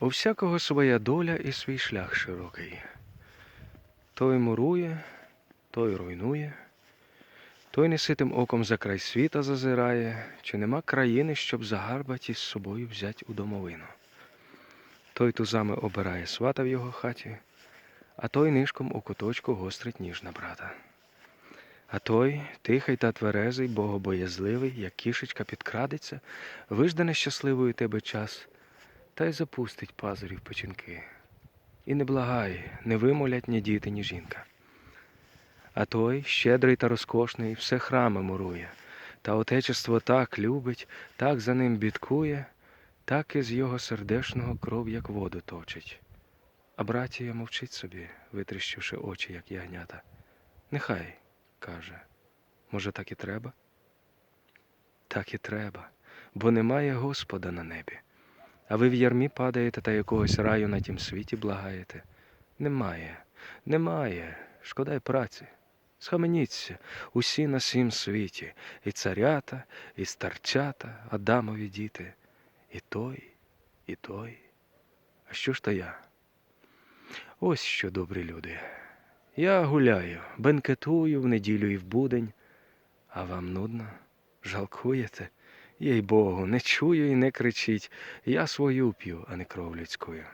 У всякого своя доля і свій шлях широкий. Той мурує, той руйнує, той неситим оком за край світа зазирає, чи нема країни, щоб загарбать із собою взять у домовину. Той тузами обирає свата в його хаті, а той нишком у куточку гострить ніж на брата. А той, тихий та тверезий, богобоязливий, як кішечка підкрадеться, вижде нещасливою тебе час, та й запустить пазурів печінки. І не благає, не вимолять ні діти, ні жінка. А той, щедрий та розкошний, все храми мурує, та отечество так любить, так за ним бідкує, так із його сердешного кров, як воду точить. А братія мовчить собі, витріщивши очі, як ягнята. Нехай, каже, може, так і треба? Так і треба, бо немає Господа на небі. А ви в ярмі падаєте та якогось раю на тім світі благаєте. Немає, немає, шкода й праці. Схаменіться, усі на сім світі, і царята, і старчата, Адамові діти, і той, і той. А що ж то я? Ось що, добрі люди. Я гуляю, бенкетую в неділю і в будень, а вам нудно, жалкуєте? Їй Богу, не чую і не кричить. Я свою п'ю, а не кров людською.